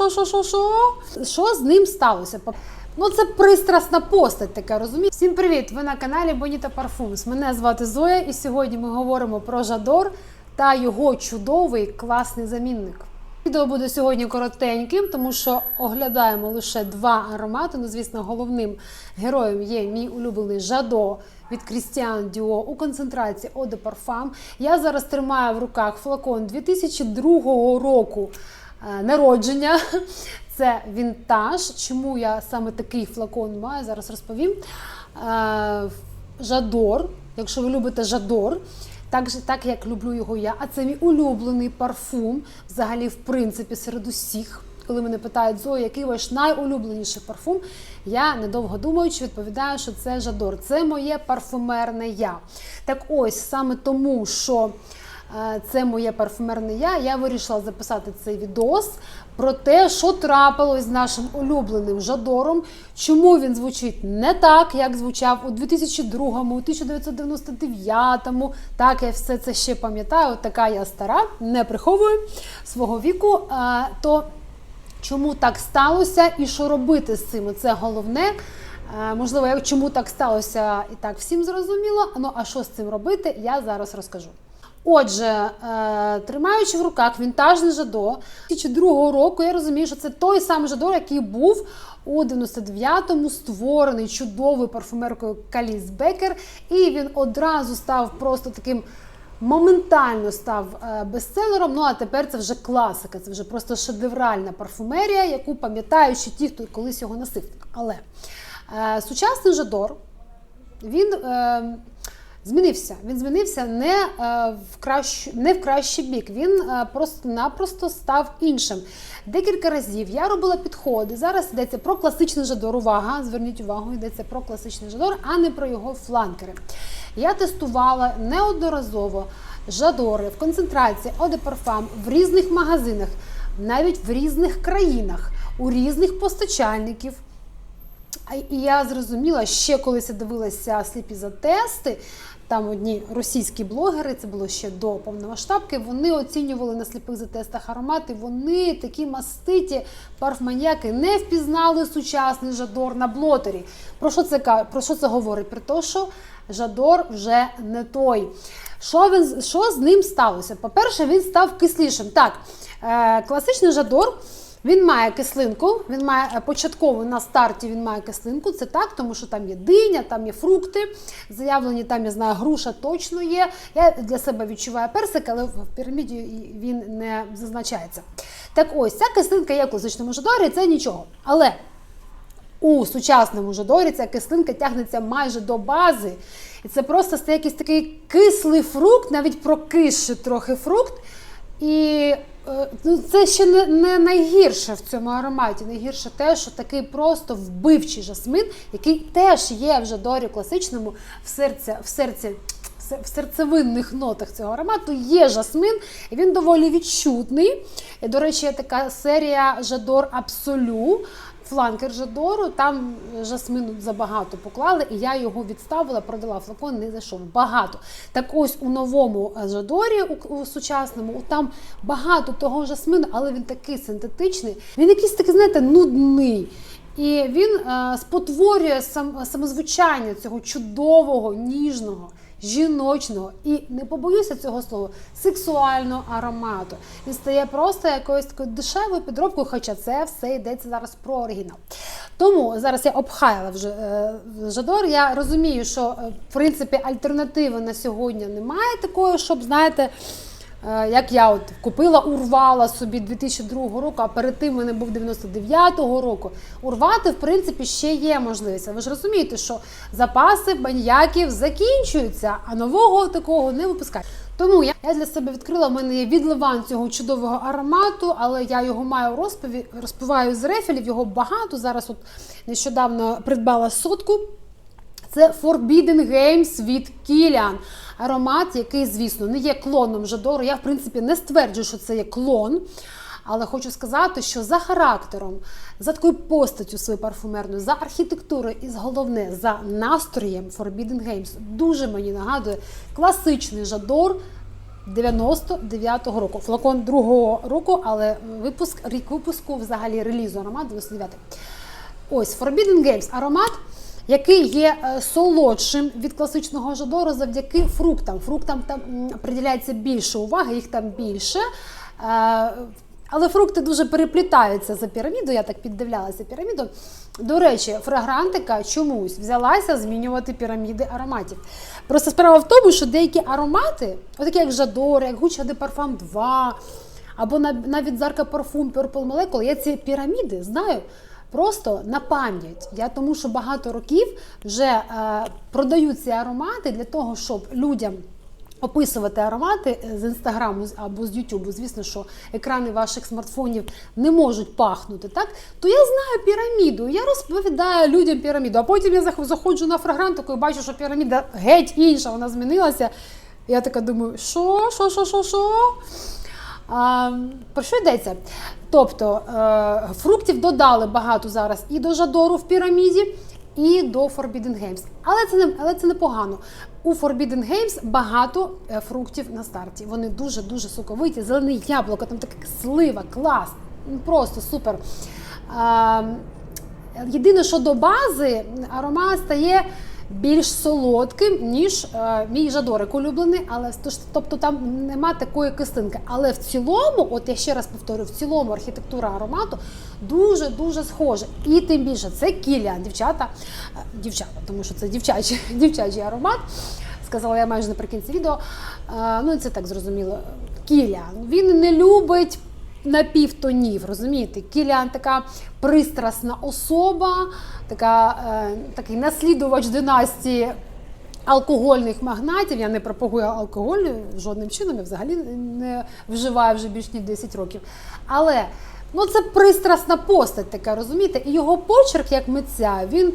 Що, що, що, що? Що з ним сталося? Ну, це пристрасна постать така, розумієте? Всім привіт! Ви на каналі Боніта Парфумс. Мене звати Зоя, і сьогодні ми говоримо про Жадор та його чудовий класний замінник. Відео буде сьогодні коротеньким, тому що оглядаємо лише два аромати. Ну, звісно, головним героєм є мій улюблений Жадо від Christian Dior у концентрації Parfum. Я зараз тримаю в руках флакон 2002 року народження. Це вінтаж. Чому я саме такий флакон маю, зараз розповім. Е, Жадор, якщо ви любите Жадор, так, же- так як люблю його я, а це мій улюблений парфум, взагалі, в принципі, серед усіх. Коли мене питають Зоя, який ваш найулюбленіший парфум, я недовго думаючи відповідаю, що це Жадор. Це моє парфумерне я. Так ось саме тому, що е, це моє парфумерне я, я вирішила записати цей відос про те, що трапилось з нашим улюбленим Жадором, чому він звучить не так, як звучав у 2002, 1999. Так, я все це ще пам'ятаю. Така я стара, не приховую свого віку. То чому так сталося і що робити з цим? Це головне. Можливо, чому так сталося і так всім зрозуміло. Ну а що з цим робити, я зараз розкажу. Отже, е, тримаючи в руках вінтажний жадо 2002 року, я розумію, що це той самий жадо, який був у 99-му створений чудовою парфумеркою Каліс Бекер, і він одразу став просто таким моментально став е, бестселером. Ну а тепер це вже класика, це вже просто шедевральна парфумерія, яку пам'ятають ті, хто колись його носив. Але е, сучасний Жадор він е, змінився. Він змінився не, е, в кращу, не в кращий бік. Він е, просто-напросто став іншим. Декілька разів я робила підходи. Зараз йдеться про класичний жадор. Увага, зверніть увагу, йдеться про класичний жадор, а не про його фланкери. Я тестувала неодноразово жадори в концентрації de в різних магазинах, навіть в різних країнах, у різних постачальників. І я зрозуміла, ще колись я дивилася сліпі за тести. Там одні російські блогери, це було ще до повномасштабки. Вони оцінювали на сліпих затестах аромати. Вони такі маститі парфманіяки не впізнали сучасний жадор на блотері. Про що це про що це говорить? Про те, що жадор вже не той. Що він що з ним сталося? По-перше, він став кислішим. Так, е, класичний жадор. Він має кислинку, він має е, початково на старті він має кислинку. Це так, тому що там є диня, там є фрукти. Заявлені там, я знаю, груша точно є. Я для себе відчуваю персик, але в піраміді він не зазначається. Так ось ця кислинка є в класичному жадорі, це нічого. Але у сучасному жадорі ця кислинка тягнеться майже до бази. І це просто стає якийсь такий кислий фрукт, навіть прокисший трохи фрукт. І це ще не, не найгірше в цьому ароматі. Найгірше те, що такий просто вбивчий жасмин, який теж є вже дорі класичному в серці, в серці. В серцевинних нотах цього аромату є жасмин, він доволі відчутний. І, до речі, є така серія Жадор Абсолю, фланкер Жадору. Там жасмину забагато поклали, і я його відставила, продала флакон, не зайшов. Багато. Так ось у новому е, Жадорі, у, у сучасному, там багато того жасмину, але він такий синтетичний. Він якийсь такий, знаєте, нудний. І він е, спотворює сам, самозвучання цього чудового, ніжного, жіночного і не побоюся цього слова, сексуального аромату. Він стає просто якоюсь такою дешевою підробкою, хоча це все йдеться зараз про оригінал. Тому зараз я обхаяла вже е, Жадор. Я розумію, що е, в принципі альтернативи на сьогодні немає такої, щоб знаєте. Е, Як я от купила, урвала собі 2002 року, а перед тим мене був 99-го року. Урвати, в принципі, ще є можливість. А Ви ж розумієте, що запаси баньяків закінчуються, а нового такого не випускають. Тому я, для себе відкрила. У мене є відливан цього чудового аромату, але я його маю розпиві, розпиваю з рефілів. Його багато. Зараз от нещодавно придбала сотку. Це Forbidden Games від Kilian. Аромат, який, звісно, не є клоном Жадору. Я, в принципі, не стверджую, що це є клон. Але хочу сказати, що за характером, за такою постаттю своєю парфумерною, за архітектурою і головне за настроєм Forbidden Games дуже мені нагадує класичний Жадор 99-го року. Флакон другого року, але випуск, рік випуску взагалі релізу аромат 99. Ось Forbidden Games аромат, який є е, солодшим від класичного жадору завдяки фруктам. Фруктам там приділяється більше уваги, їх там більше. Е, але фрукти дуже переплітаються за піраміду, я так піддивлялася піраміду. До речі, фрагрантика чомусь взялася змінювати піраміди ароматів. Просто справа в тому, що деякі аромати, отакі як Жадор, як Gucci de Parfum 2, або навіть Зарка Парфум Purple Molecule, я ці піраміди знаю просто на пам'ять. Я тому що багато років вже е, продаю аромати для того, щоб людям описувати аромати з інстаграму або з Ютубу. Звісно, що екрани ваших смартфонів не можуть пахнути, так? То я знаю піраміду, я розповідаю людям піраміду, а потім я зах- заходжу на фрагрантику і бачу, що піраміда геть інша, вона змінилася. Я така думаю, що, що, що, що, що? Про що йдеться? Тобто е, фруктів додали багато зараз і до жадору в піраміді, і до Forbidden Games. Але це не але це непогано. У Forbidden Games багато е, фруктів на старті. Вони дуже дуже соковиті, зелене яблуко, там таке слива, клас, просто супер. Єдине, що до бази аромат стає більш солодким, ніж е, мій жадорик улюблений, але тобто там нема такої кислинки. Але в цілому, от я ще раз повторю, в цілому архітектура аромату дуже дуже схожа. І тим більше це кіліан, дівчата, е, дівчата, тому що це дівчачий, дівчачий аромат. Сказала я майже наприкінці відео. Е, ну і це так зрозуміло. Кіліан. Він не любить напівтонів, розумієте? Кіліан така пристрасна особа, така, е, такий наслідувач династії алкогольних магнатів. Я не пропагую алкоголь жодним чином, я взагалі не вживаю вже більш ніж 10 років. Але ну, це пристрасна постать така, розумієте? І його почерк як митця, він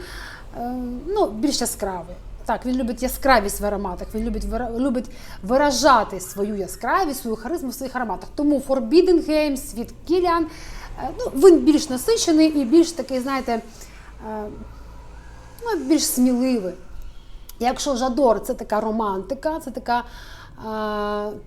е, ну, більш яскравий. Так, він любить яскравість в ароматах, він любить, любить виражати свою яскравість, свою харизму в своїх ароматах. Тому Forbidden Games від Kilian, е, ну, він більш насичений і більш такий, знаєте, е, ну, більш сміливий. Якщо Жадор це така романтика, це така, е,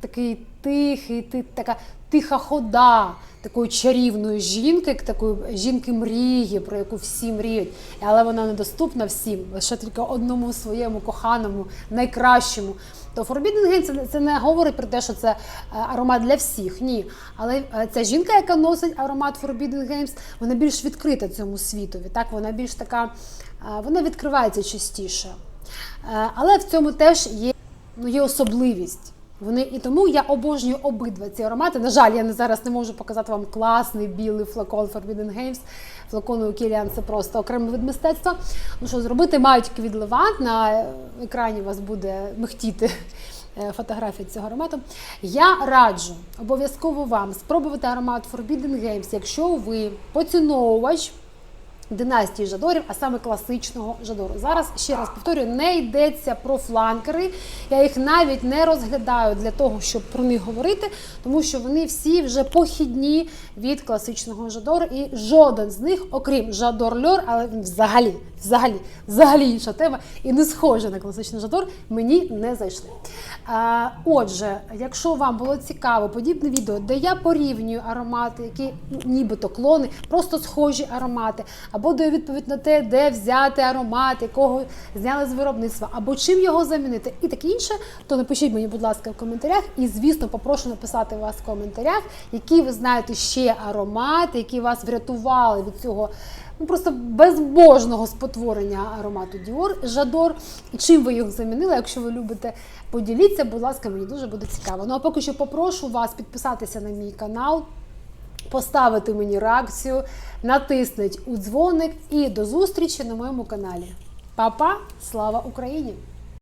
такий тихий, ти, така тиха хода такої чарівної жінки, такої жінки мрії, про яку всі мріють, але вона недоступна всім, лише тільки одному своєму коханому, найкращому. То Forbidden Games це, це не говорить про те, що це е, аромат для всіх. Ні. Але е, ця жінка, яка носить аромат Forbidden Games, вона більш відкрита цьому світові. Так, вона більш така, е, вона відкривається частіше. Але в цьому теж є, ну, є особливість. Вони і тому я обожнюю обидва ці аромати. На жаль, я не зараз не можу показати вам класний білий флакон Forbidden Games. Флакон у Kilian це просто окремий вид мистецтва. Ну що зробити, мають тільки відливант. На е, екрані у вас буде михтіти е, фотографія цього аромату. Я раджу обов'язково вам спробувати аромат Forbidden Games, якщо ви поціновувач династії жадорів, а саме класичного жадору. Зараз ще раз повторюю, не йдеться про фланкери. Я їх навіть не розглядаю для того, щоб про них говорити, тому що вони всі вже похідні від класичного жадору, і жоден з них, окрім жадор льор, але взагалі, взагалі, взагалі інша тема і не схожа на класичний жадор, мені не зайшли. А, отже, якщо вам було цікаво подібне відео, де я порівнюю аромати, які ну, нібито клони, просто схожі аромати, або даю відповідь на те, де взяти аромат, якого зняли з виробництва, або чим його замінити, і таке інше, то напишіть мені, будь ласка, в коментарях. І, звісно, попрошу написати вас в коментарях, які ви знаєте ще аромати, які вас врятували від цього. Ну, просто безбожного спотворення аромату Діор Жадор. І чим ви їх замінили? Якщо ви любите, поділіться, будь ласка, мені дуже буде цікаво. Ну а поки що попрошу вас підписатися на мій канал, поставити мені реакцію, натисніть у дзвоник і до зустрічі на моєму каналі. Па-па! Слава Україні!